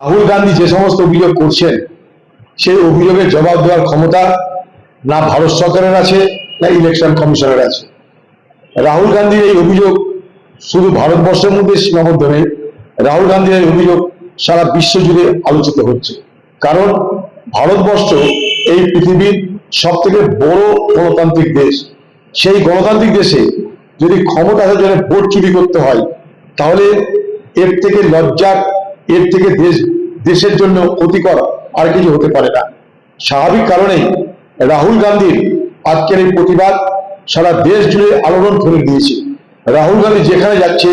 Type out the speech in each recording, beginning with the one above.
রাহুল গান্ধী যে সমস্ত অভিযোগ করছেন, সেই অভিযোগের জবাব দেওয়ার ক্ষমতা না ভারত সরকারের আছে, না ইলেকশন কমিশনের আছে। রাহুল গান্ধীর এই অভিযোগ শুধু ভারতবর্ষের মধ্যে সীমাবদ্ধ নেই রাহুল গান্ধীর এই অভিযোগ সারা বিশ্ব জুড়ে আলোচিত হচ্ছে। কারণ ভারতবর্ষ এই পৃথিবীর সব থেকে বড় গণতান্ত্রিক দেশ। সেই গণতান্ত্রিক দেশে যদি ক্ষমতা আসার জন্য ভোট চুরি করতে হয়, তাহলে এর থেকে লজ্জার এর থেকে দেশ, দেশের জন্য ক্ষতিকর আর কিছু হতে পারে না। স্বাভাবিক কারণেই রাহুল গান্ধীর আজকের এই প্রতিবাদ সারা দেশ জুড়ে আলোড়ন করে দিয়েছে। রাহুল গান্ধী যেখানে যাচ্ছে,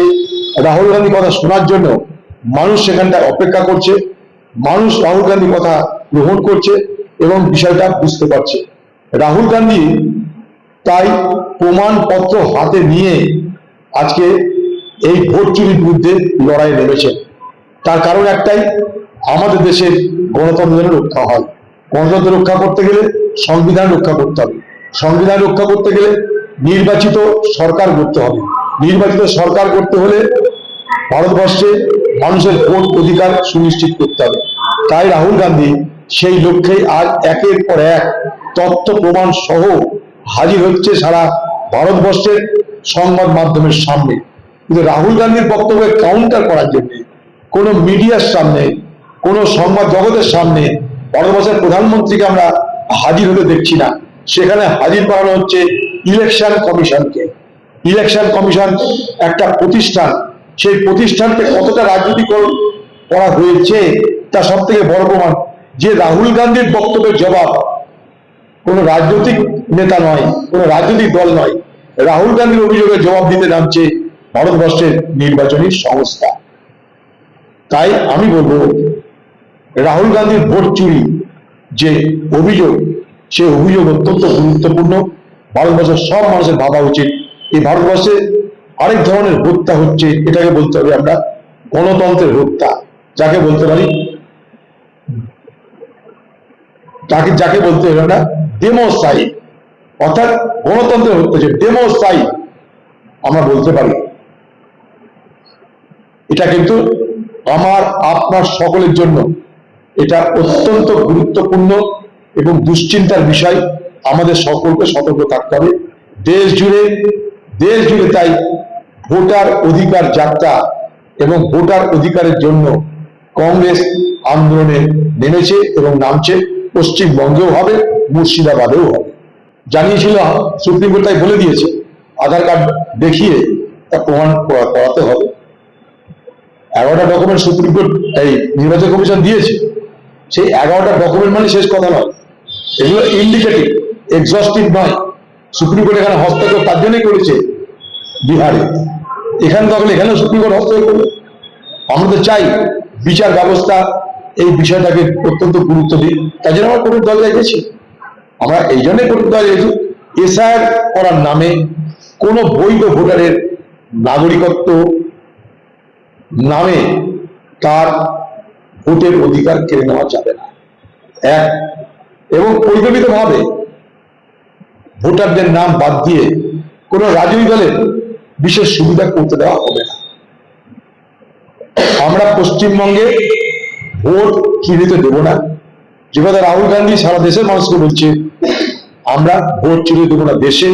রাহুল গান্ধী কথা শোনার জন্য মানুষ সেখানটায় অপেক্ষা করছে, মানুষ রাহুল গান্ধী কথা গ্রহণ করছে এবং বিষয়টা বুঝতে পারছে। রাহুল গান্ধী তাই প্রমাণপত্র হাতে নিয়ে আজকে এই ভোট চুরির বিরুদ্ধে লড়াই নেমেছেন। তার কারণ একটাই, আমাদের দেশের গণতন্ত্র যেন রক্ষা হয়। গণতন্ত্র রক্ষা করতে গেলে সংবিধান রক্ষা করতে হবে। সংবিধান রক্ষা করতে গেলে নির্বাচিত সরকার করতে হবে। নির্বাচিত সরকার করতে হলে ভারতবর্ষে মানুষের ভোট অধিকার সুনিশ্চিত করতে হবে। তাই রাহুল গান্ধী সেই লক্ষ্যে আজ একের পর এক তথ্য প্রমাণ সহ হাজির হচ্ছে সারা ভারতবর্ষের সংবাদ মাধ্যমের সামনে। কিন্তু রাহুল গান্ধীর বক্তব্যে কাউন্টার করার জন্য কোনো মিডিয়ার সামনে, কোনো সংবাদ জগতের সামনে ভারতবর্ষের প্রধানমন্ত্রীকে আমরা হাজির হতে দেখছি না। সেখানে হাজির করানো হচ্ছে ইলেকশন কমিশনকে। ইলেকশন কমিশন একটা প্রতিষ্ঠান। সেই প্রতিষ্ঠানকে কতটা রাজনীতিকরণ করা হয়েছে তা সব থেকে বড় প্রমাণ। যে রাহুল গান্ধীর বক্তব্যের জবাব কোনো রাজনৈতিক নেতা নয়, কোনো রাজনৈতিক দল নয়। রাহুল গান্ধীর অভিযোগের জবাব দিতে নামছে ভারতবর্ষের নির্বাচনী সংস্থা। তাই আমি বলব, রাহুল গান্ধীর ভোট চুরি যে অভিযোগ, সে অভিযোগ অত্যন্ত গুরুত্বপূর্ণ। ভারতবর্ষের সব মানুষের ভাবা উচিত। এই ভারতবর্ষে আরেক ধরনের হত্যা হচ্ছে, এটাকে বলতে হবে আমরা গণতন্ত্রের হত্যা। যাকে বলতে পারি তাকে যাকে বলতে হবে আমরা ডেমোসাইড অর্থাৎ গণতন্ত্রের হত্যা যে ডেমোসাইড আমরা বলতে পারি। এটা কিন্তু আমার, আপনার সকলের জন্য এটা অত্যন্ত গুরুত্বপূর্ণ এবং দুশ্চিন্তার বিষয়। আমাদের সকলকে সতর্ক থাকতে হবে। দেশ জুড়ে দেশ জুড়ে তাই ভোটার অধিকার যাত্রা এবং ভোটার অধিকারের জন্য কংগ্রেস আন্দোলনে নেমেছে এবং নামছে। পশ্চিমবঙ্গেও হবে, মুর্শিদাবাদেও হবে। জানিয়েছিল, সুপ্রিম কোর্ট তাই বলে দিয়েছে। আধার কার্ড দেখিয়ে তা প্রমাণ করা- করাতে হবে। এগারোটা ডকুমেন্ট সুপ্রিম কোর্ট এই নির্বাচন কমিশন দিয়েছে। সেই এগারোটা ডকুমেন্ট মানে শেষ কথা নয়। এগুলো ইন্ডিকেটিভ এক্সস্টিভ নয়। সুপ্রিম কোর্ট এখানে হস্তক্ষেপ তার জন্যই করেছে বিহারে। এখানে তখন এখানেও সুপ্রিম কোর্ট হস্তক্ষেপ করবে। আমরা তো চাই বিচার ব্যবস্থা এই বিষয়টাকে অত্যন্ত গুরুত্ব দিই তাই জন্য আমরা কোর্টের দল গেছি আমরা এই জন্যই কোর্টের দল গেছি এসআইআর করার নামে কোনো বৈধ ভোটারের নাগরিকত্ব নামে তার ভোটের অধিকার কেড়ে নেওয়া যাবে না। এক, এবং পরিকল্পিত ভাবে ভোটারদের নাম বাদ দিয়ে কোন রাজনৈতিক দলের বিশেষ সুবিধা করতে দেওয়া হবে না। আমরা পশ্চিমবঙ্গে ভোট কিনিতে দেব না। যে কথা রাহুল গান্ধী সারা দেশের মানুষকে বলছে, আমরা ভোট চুরি দেবো না দেশে,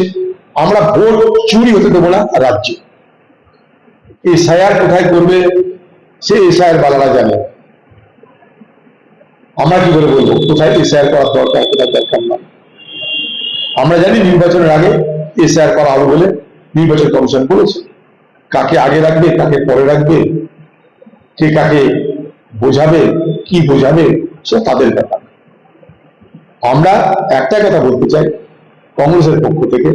আমরা ভোট চুরি হতে দেবো না রাজ্যে। এসআইআর কোথায় করবে, সে এসআইআর বালারা জানে। আমরা কি করে বলব, কোথায় এসআইআর করার দরকার, কোথায় দরকার নয় আমরা জানি নির্বাচনের আগে এসআইআর করা হবে বলে নির্বাচন কমিশন বলেছে। কাকে আগে রাখবে, কাকে পরে রাখবে, কে কাকে বোঝাবে, কি বোঝাবে, সে তাদের ব্যাপার। আমরা একটা কথা বলতে চাই, কংগ্রেসের পক্ষ থেকে।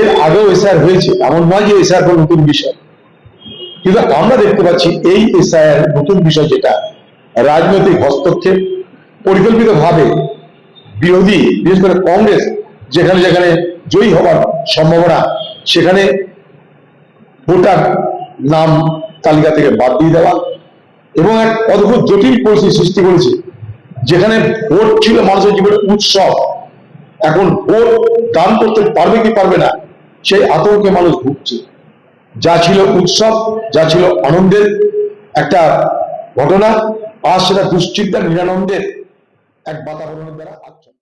এর আগেও এসআইআর হয়েছে, এমন নয় যে এসআইআর কোনো নতুন বিষয়। কিন্তু আমরা দেখতে পাচ্ছি এই এসআইআর নতুন বিষয় যেটা, রাজনৈতিক হস্তক্ষেপ পরিকল্পিত ভাবে বিরোধী, বিশেষ করে কংগ্রেস, যেখানে যেখানে জয়ী হওয়ার সম্ভাবনা, সেখানে ভোটার নাম তালিকা থেকে বাদ দিয়ে দেওয়া এবং এক অদ্ভুত জটিল পরিস্থিতি সৃষ্টি করেছে, যেখানে ভোট ছিল মানুষের জীবনের উৎসব। এখন ভোট দান করতে পারবে কি পারবে না, সেই আতঙ্কে মানুষ ভুগছে। যা ছিল উৎসব, যা ছিল আনন্দের একটা ঘটনা আর সেটা দুশ্চিন্তা, নিরানন্দের এক বাতাবরণের দ্বারা আচ্ছন্ন।